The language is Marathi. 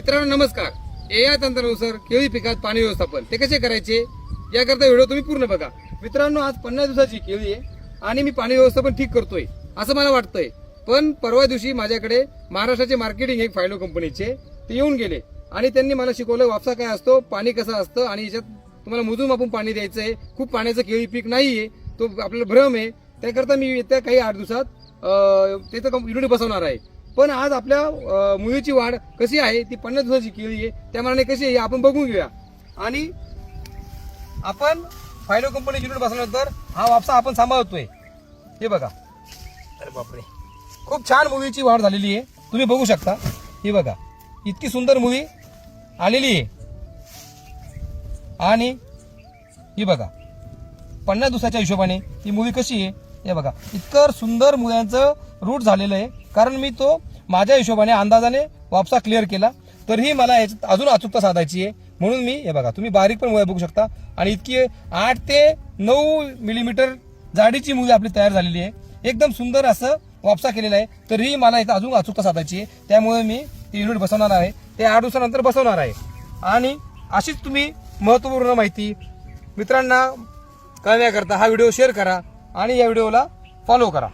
मित्रांनो नमस्कार. ए आय तंत्रानुसार केळी पिकात पाणी व्यवस्थापन. ते कसे करायचे? याकरता व्हिडिओ तुम्ही पूर्ण बघा. मित्रांनो आज पन्नास दिवसाची केळी आहे आणि मी पाणी व्यवस्थापन ठीक करतोय असं मला वाटतंय. पण परवा दिवशी माझ्याकडे महाराष्ट्राचे मार्केटिंग एक फायलो कंपनीचे ते येऊन गेले आणि त्यांनी मला शिकवलं वापसा काय असतो पाणी कसं असतं आणि याच्यात तुम्हाला मोजून आपण पाणी द्यायचं आहे खूप पाण्याचं केळी पीक नाहीये तो आपल्याला भ्रम आहे. त्याकरता मी येत्या काही आठ दिवसात तिथं त्याचं युनिट बसवणार आहे. पण आज आपल्या मुलीची वाढ कशी आहे ती पन्नास दिवसाची केली आहे त्या मानाने कशी आहे आपण बघून घेऊया. आणि आपण फायलो कंपनी युनिट बसल्यानंतर हा वापसा आपण सांभाळतोय. हे बघा. अरे बापरे. खूप छान मुलीची वाढ झालेली आहे. तुम्ही बघू शकता. हे बघा. इतकी सुंदर मुवी आलेली आहे. आणि ही बघा. पन्नास दिवसाच्या हिशोबाने ही मुवी कशी आहे हे बघा. इतकं सुंदर मुलांचं रूट झालेलं आहे. कारण मी तो माझ्या हिशोबाने अंदाजाने वापसा क्लिअर केला. तरीही मला याच्यात अजून अचूकता साधायची आहे. म्हणून मी हे बघा तुम्ही बारीक पण मुळे बघू शकता. आणि इतकी आठ ते नऊ मिलीमीटर जाडीची मुली आपली तयार झालेली आहे. एकदम सुंदर असं वापसा केलेला आहे. तरीही मला इथं अजून अचूकता साधायची आहे. त्यामुळे मी ते युनिट बसवणार आहे. ते आठ दिवसानंतर बसवणार आहे. आणि अशीच तुम्ही महत्त्वपूर्ण माहिती मित्रांना कळण्याकरता हा व्हिडिओ शेअर करा आणि या व्हिडिओला फॉलो करा.